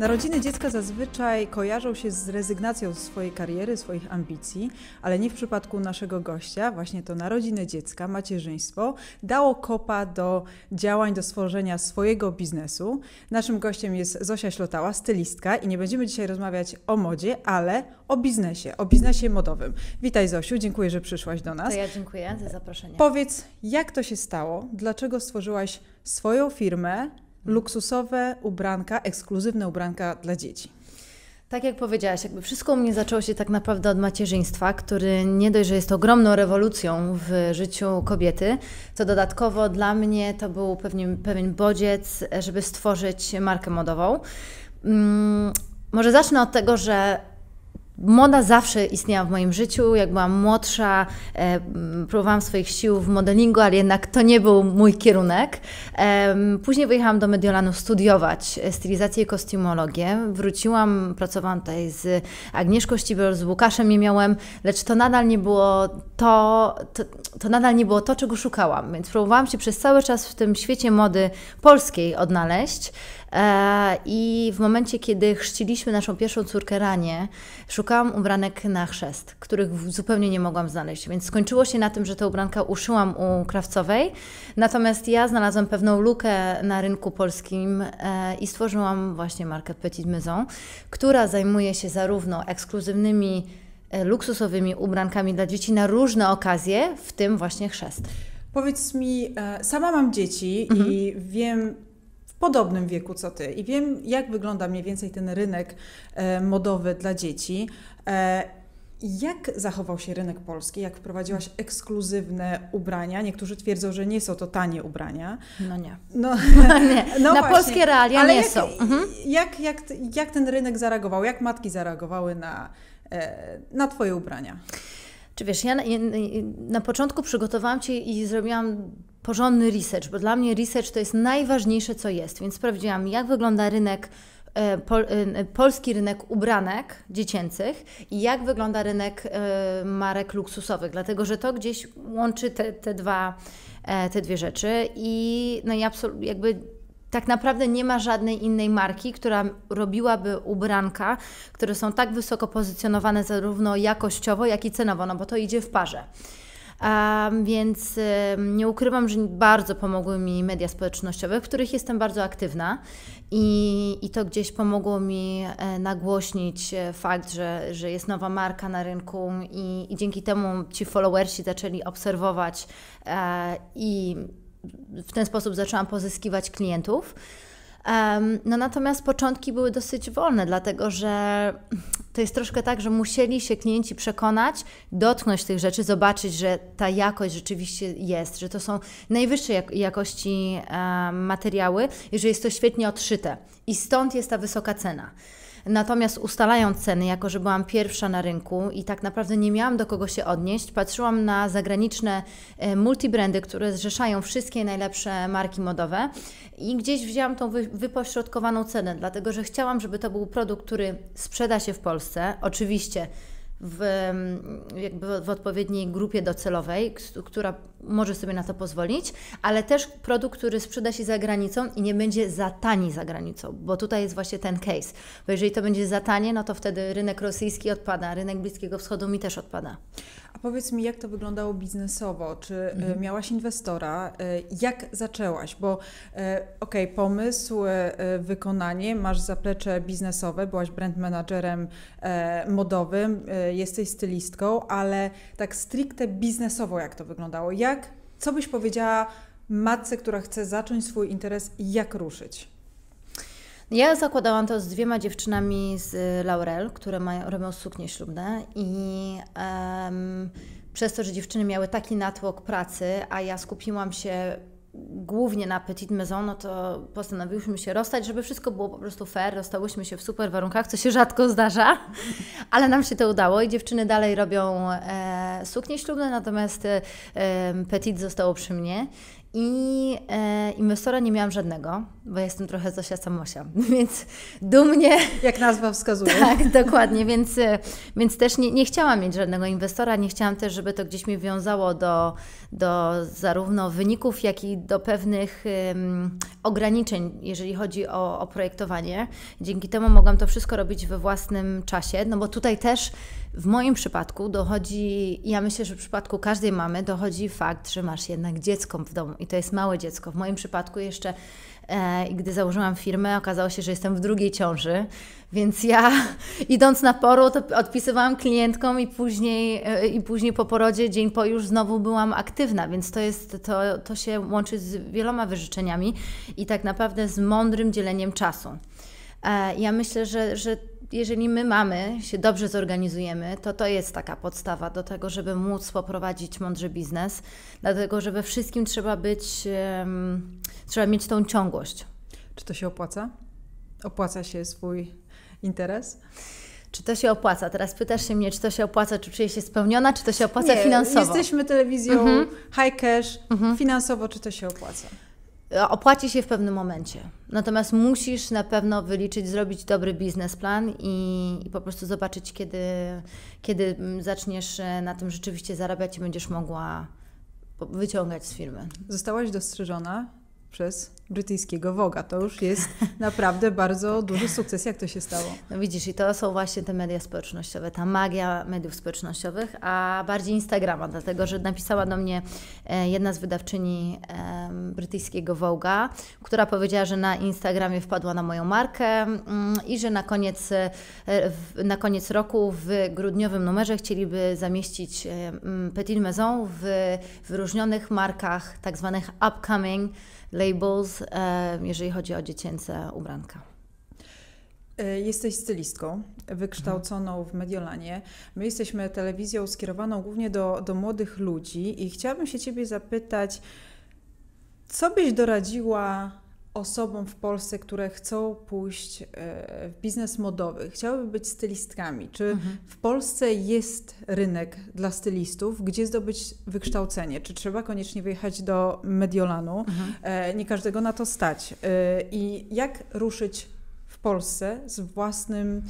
Narodziny dziecka zazwyczaj kojarzą się z rezygnacją z swojej kariery, swoich ambicji, ale nie w przypadku naszego gościa. Właśnie to narodziny dziecka, macierzyństwo dało kopa do działań, do stworzenia swojego biznesu. Naszym gościem jest Zosia Ślotała, stylistka i nie będziemy dzisiaj rozmawiać o modzie, ale o biznesie, o biznesie modowym. Witaj Zosiu, dziękuję, że przyszłaś do nas. To ja dziękuję za zaproszenie. Powiedz, jak to się stało? Dlaczego stworzyłaś swoją firmę, luksusowe ubranka, ekskluzywne ubranka dla dzieci. Tak jak powiedziałaś, jakby wszystko u mnie zaczęło się tak naprawdę od macierzyństwa, który nie dość, że jest ogromną rewolucją w życiu kobiety, to dodatkowo dla mnie to był pewien, pewien bodziec, żeby stworzyć markę modową. Hmm, może zacznę od tego, że Moda zawsze istniała w moim życiu. Jak byłam młodsza, e, próbowałam swoich sił w modelingu, ale jednak to nie był mój kierunek. E, później wyjechałam do Mediolanu studiować stylizację i kostiumologię. Wróciłam, pracowałam tutaj z Agnieszką Ścibel, z Łukaszem nie miałem, lecz to nadal nie było to, to, to nadal nie było to, czego szukałam. Więc próbowałam się przez cały czas w tym świecie mody polskiej odnaleźć. E, I w momencie, kiedy chrzciliśmy naszą pierwszą córkę Ranie, szukałam ubranek na chrzest, których zupełnie nie mogłam znaleźć. Więc skończyło się na tym, że te ubranka uszyłam u krawcowej. Natomiast ja znalazłam pewną lukę na rynku polskim e, i stworzyłam właśnie markę Petit Maison, która zajmuje się zarówno ekskluzywnymi e, luksusowymi ubrankami dla dzieci na różne okazje, w tym właśnie chrzest. Powiedz mi, sama mam dzieci mhm. i wiem, podobnym wieku co ty i wiem, jak wygląda mniej więcej ten rynek e, modowy dla dzieci. E, jak zachował się rynek polski, jak wprowadziłaś ekskluzywne ubrania? Niektórzy twierdzą, że nie są to tanie ubrania. No nie. No, nie. No na właśnie. polskie realia Ale nie jak, są. Mhm. Jak, jak, jak ten rynek zareagował? Jak matki zareagowały na, e, na Twoje ubrania? Czy wiesz, ja na, na początku przygotowałam Cię i zrobiłam porządny research, bo dla mnie research to jest najważniejsze, co jest. Więc sprawdziłam, jak wygląda rynek e, Pol, e, polski rynek ubranek dziecięcych i jak wygląda rynek e, marek luksusowych, dlatego że to gdzieś łączy te, te, dwa, te dwie rzeczy i no i jakby tak naprawdę nie ma żadnej innej marki, która robiłaby ubranka, które są tak wysoko pozycjonowane zarówno jakościowo, jak i cenowo, no bo to idzie w parze. Więc nie ukrywam, że bardzo pomogły mi media społecznościowe, w których jestem bardzo aktywna i, i to gdzieś pomogło mi e, nagłośnić e, fakt, że, że jest nowa marka na rynku i, i dzięki temu ci followersi zaczęli obserwować e, i w ten sposób zaczęłam pozyskiwać klientów. No natomiast początki były dosyć wolne, dlatego że to jest troszkę tak, że musieli się klienci przekonać, dotknąć tych rzeczy, zobaczyć, że ta jakość rzeczywiście jest, że to są najwyższej jakości materiały i że jest to świetnie odszyte. I stąd jest ta wysoka cena. Natomiast ustalając ceny, jako że byłam pierwsza na rynku i tak naprawdę nie miałam do kogo się odnieść, patrzyłam na zagraniczne e, multibrandy, które zrzeszają wszystkie najlepsze marki modowe i gdzieś wzięłam tą wypośrodkowaną cenę, dlatego że chciałam, żeby to był produkt, który sprzeda się w Polsce. Oczywiście w, jakby w odpowiedniej grupie docelowej, która może sobie na to pozwolić, ale też produkt, który sprzeda się za granicą i nie będzie za tani za granicą, bo tutaj jest właśnie ten case. Bo jeżeli to będzie za tanie, no to wtedy rynek rosyjski odpada, rynek Bliskiego Wschodu mi też odpada. Powiedz mi, jak to wyglądało biznesowo? Czy e, mhm. miałaś inwestora? E, jak zaczęłaś? Bo e, okej, okay, pomysł, wykonanie, masz zaplecze biznesowe, byłaś brand managerem modowym, jesteś stylistką, ale tak stricte biznesowo jak to wyglądało? Jak, co byś powiedziała matce, która chce zacząć swój interes jak ruszyć? Ja zakładałam to z dwiema dziewczynami z Laurel, które mają, robią suknie ślubne i um, przez to, że dziewczyny miały taki natłok pracy, a ja skupiłam się głównie na Petit Maison, no to postanowiłyśmy się rozstać, żeby wszystko było po prostu fair. Rozstałyśmy się w super warunkach, co się rzadko zdarza, ale nam się to udało i dziewczyny dalej robią e, suknie ślubne, natomiast e, Petit zostało przy mnie. I e, inwestora nie miałam żadnego, bo jestem trochę Zosia Samosia, więc dumnie... Jak nazwa wskazuje. Tak, dokładnie, więc, e, więc też nie, nie chciałam mieć żadnego inwestora, nie chciałam też, żeby to gdzieś mnie wiązało do, do zarówno wyników, jak i do pewnych um, ograniczeń, jeżeli chodzi o, o projektowanie. Dzięki temu mogłam to wszystko robić we własnym czasie, no bo tutaj też w moim przypadku dochodzi, ja myślę, że w przypadku każdej mamy dochodzi fakt, że masz jednak dziecko w domu i to jest małe dziecko. W moim przypadku jeszcze, e, gdy założyłam firmę, okazało się, że jestem w drugiej ciąży, więc ja idąc na poród odpisywałam klientkom i później, e, i później po porodzie, dzień po już znowu byłam aktywna, więc to, jest, to, to się łączy z wieloma wyżyczeniami i tak naprawdę z mądrym dzieleniem czasu. E, ja myślę, że, że jeżeli my mamy, się dobrze zorganizujemy, to to jest taka podstawa do tego, żeby móc poprowadzić mądry biznes, dlatego że we wszystkim trzeba być, um, trzeba mieć tą ciągłość. Czy to się opłaca? Opłaca się swój interes? Czy to się opłaca? Teraz pytasz się mnie, czy to się opłaca, czy czuję się spełniona, czy to się opłaca Nie, finansowo? Jesteśmy telewizją mhm. high cash, mhm. finansowo czy to się opłaca? Opłaci się w pewnym momencie. Natomiast musisz na pewno wyliczyć, zrobić dobry biznesplan i, i po prostu zobaczyć, kiedy, kiedy zaczniesz e, na tym rzeczywiście zarabiać i będziesz mogła wyciągać z firmy. Zostałaś dostrzeżona przez brytyjskiego Woga. To już jest naprawdę bardzo duży sukces. Jak to się stało? No widzisz, i to są właśnie te media społecznościowe, ta magia mediów społecznościowych, a bardziej Instagrama, dlatego że napisała do mnie e, jedna z wydawczyni brytyjskiego Woga, która powiedziała, że na Instagramie wpadła na moją markę mm, i że na koniec, e, na koniec roku w grudniowym numerze chcieliby zamieścić Petit Maison w wyróżnionych markach, tak zwanych upcoming labels, e, jeżeli chodzi o dziecięce ubranka. E, jesteś stylistką, wykształconą w Mediolanie. My jesteśmy telewizją skierowaną głównie do, do młodych ludzi i chciałabym się Ciebie zapytać, co byś doradziła osobom w Polsce, które chcą pójść e, w biznes modowy, chciałyby być stylistkami? Czy mhm. w Polsce jest rynek dla stylistów, gdzie zdobyć wykształcenie? Czy trzeba koniecznie wyjechać do Mediolanu? Mhm. E, nie każdego na to stać. E, I jak ruszyć w Polsce z własnym,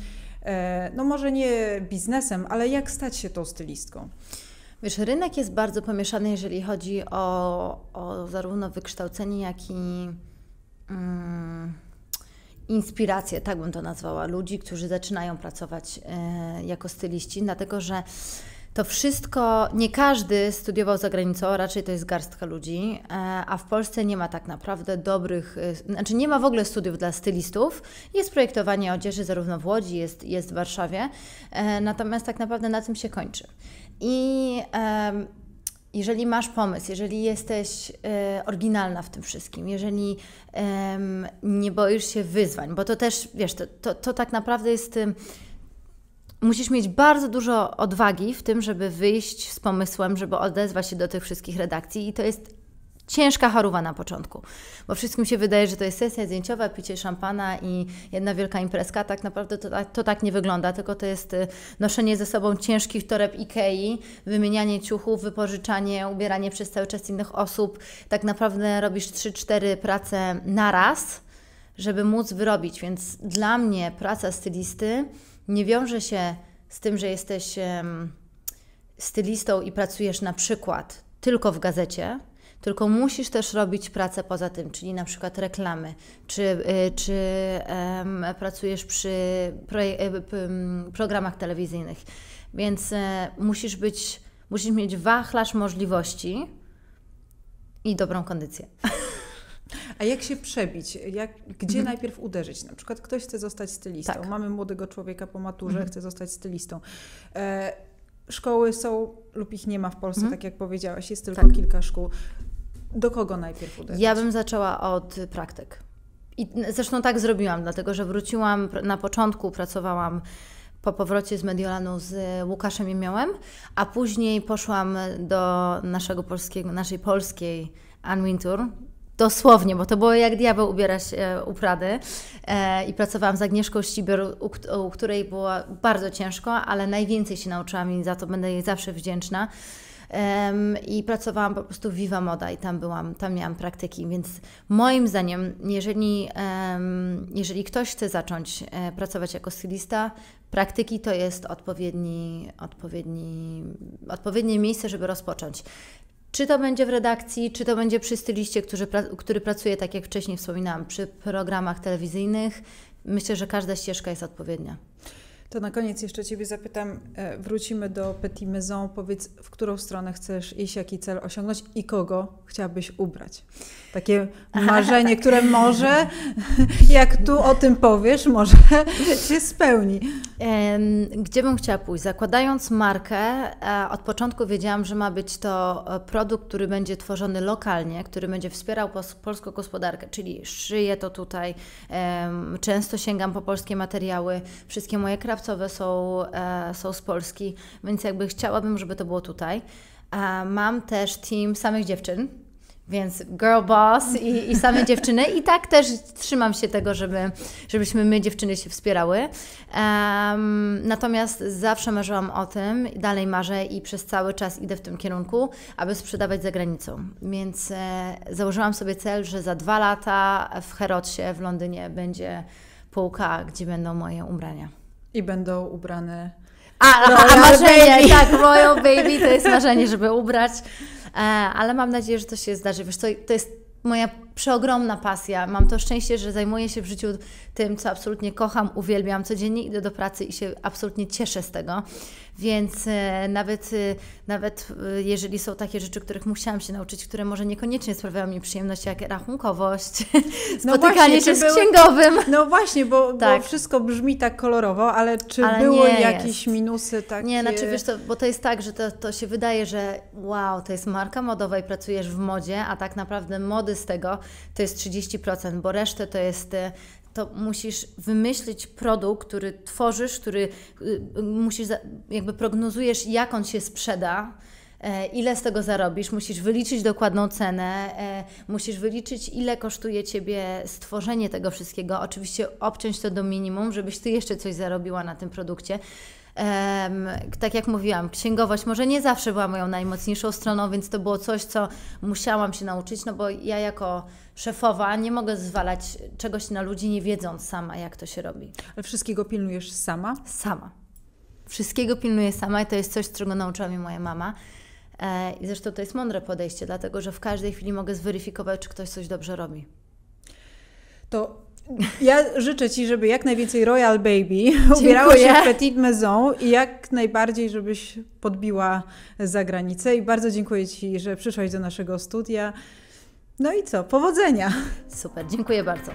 no może nie biznesem, ale jak stać się tą stylistką? Wiesz, rynek jest bardzo pomieszany, jeżeli chodzi o, o zarówno wykształcenie, jak i Mm, inspirację, tak bym to nazwała, ludzi, którzy zaczynają pracować e, jako styliści, dlatego że to wszystko, nie każdy studiował za granicą, raczej to jest garstka ludzi, e, a w Polsce nie ma tak naprawdę dobrych, e, znaczy nie ma w ogóle studiów dla stylistów. Jest projektowanie odzieży zarówno w Łodzi, jest, jest w Warszawie, natomiast tak naprawdę na tym się kończy. I jeżeli masz pomysł, jeżeli jesteś e, oryginalna w tym wszystkim, jeżeli nie boisz się wyzwań, bo to też, wiesz, to, to, to tak naprawdę jest. E, musisz mieć bardzo dużo odwagi w tym, żeby wyjść z pomysłem, żeby odezwać się do tych wszystkich redakcji, i to jest ciężka choroba na początku, bo wszystkim się wydaje, że to jest sesja zdjęciowa, picie szampana i jedna wielka imprezka. Tak naprawdę to, to tak nie wygląda, tylko to jest y, noszenie ze sobą ciężkich toreb Ikei, wymienianie ciuchów, wypożyczanie, ubieranie przez cały czas innych osób. Tak naprawdę robisz 3-4 prace na raz, żeby móc wyrobić, więc dla mnie praca stylisty nie wiąże się z tym, że jesteś stylistą i pracujesz na przykład tylko w gazecie, tylko musisz też robić pracę poza tym, czyli na przykład reklamy, czy, y, czy um, pracujesz przy y, programach telewizyjnych. Więc e, musisz być, musisz mieć wachlarz możliwości i dobrą kondycję. A jak się przebić? Jak, gdzie mhm. najpierw uderzyć? Na przykład ktoś chce zostać stylistą. Tak. Mamy młodego człowieka po maturze, mhm. chce zostać stylistą. E, szkoły są lub ich nie ma w Polsce, mhm. tak jak powiedziałaś, jest tylko tak. kilka szkół. Do kogo najpierw uderzyć? Ja bym zaczęła od praktyk. I zresztą tak zrobiłam, dlatego że wróciłam na początku, pracowałam po powrocie z Mediolanu z Łukaszem i Miałem, a później poszłam do naszego polskiego, naszej polskiej Unwintur, dosłownie, bo to było jak diabeł ubierać e, u Prady e, i pracowałam z Agnieszką Ścibior, u, u której było bardzo ciężko, ale najwięcej się nauczyłam i za to będę jej zawsze wdzięczna. I pracowałam po prostu w Viva Moda i tam byłam, tam miałam praktyki, więc moim zdaniem, jeżeli, jeżeli ktoś chce zacząć e, pracować jako stylista, praktyki to jest odpowiedni, odpowiedni, odpowiednie miejsce, żeby rozpocząć. Czy to będzie w redakcji, czy to będzie przy styliście, który, który pracuje, tak jak wcześniej wspominałam, przy programach telewizyjnych, myślę, że każda ścieżka jest odpowiednia. To na koniec jeszcze Ciebie zapytam, e, wrócimy do Petit Maison. Powiedz, w którą stronę chcesz iść, jaki cel osiągnąć i kogo chciałabyś ubrać? Takie marzenie, które może, jak tu o tym powiesz, może się spełni. Gdzie bym chciała pójść? Zakładając markę, e, od początku wiedziałam, że ma być to e, produkt, który będzie tworzony lokalnie, który będzie wspierał polską gospodarkę, czyli szyję to tutaj. Często sięgam po polskie materiały. Wszystkie moje są, e, są z Polski, więc jakby chciałabym, żeby to było tutaj. Mam też team samych dziewczyn, więc girl boss i, i same dziewczyny. I tak też trzymam się tego, żeby, żebyśmy my dziewczyny się wspierały. Um, natomiast zawsze marzyłam o tym, dalej marzę i przez cały czas idę w tym kierunku, aby sprzedawać za granicą. Więc e, założyłam sobie cel, że za dwa lata w Herotsie w Londynie będzie półka, gdzie będą moje ubrania. I będą ubrane a, a, a marzenie, tak, Royal Baby to jest marzenie, żeby ubrać. E, ale mam nadzieję, że to się zdarzy. Wiesz, to, to jest moja przeogromna pasja. Mam to szczęście, że zajmuję się w życiu tym, co absolutnie kocham, uwielbiam. Codziennie idę do pracy i się absolutnie cieszę z tego. Więc e, nawet, e, nawet e, jeżeli są takie rzeczy, których musiałam się nauczyć, które może niekoniecznie sprawiają mi przyjemność, jak rachunkowość, no spotykanie właśnie, się z księgowym. No właśnie, bo, tak. bo, wszystko brzmi tak kolorowo, ale czy ale były jakieś jest. minusy takie? Nie, znaczy wiesz, to, bo to jest tak, że to, to się wydaje, że wow, to jest marka modowa i pracujesz w modzie, a tak naprawdę mody z tego to jest 30%, bo resztę to jest to musisz wymyślić produkt, który tworzysz, który y, musisz, jakby prognozujesz, jak on się sprzeda, e, ile z tego zarobisz, musisz wyliczyć dokładną cenę, e, musisz wyliczyć, ile kosztuje Ciebie stworzenie tego wszystkiego, oczywiście obciąć to do minimum, żebyś Ty jeszcze coś zarobiła na tym produkcie. Tak jak mówiłam, księgowość może nie zawsze była moją najmocniejszą stroną, więc to było coś, co musiałam się nauczyć, no bo ja jako szefowa nie mogę zwalać czegoś na ludzi, nie wiedząc sama, jak to się robi. Ale wszystkiego pilnujesz sama? Sama. Wszystkiego pilnuję sama i to jest coś, czego nauczyła mnie moja mama. E, I zresztą to jest mądre podejście, dlatego że w każdej chwili mogę zweryfikować, czy ktoś coś dobrze robi. To ja życzę Ci, żeby jak najwięcej Royal Baby ubierało się w Petit Maison i jak najbardziej, żebyś podbiła za granicę. I bardzo dziękuję Ci, że przyszłaś do naszego studia. No i co? Powodzenia! Super, dziękuję bardzo.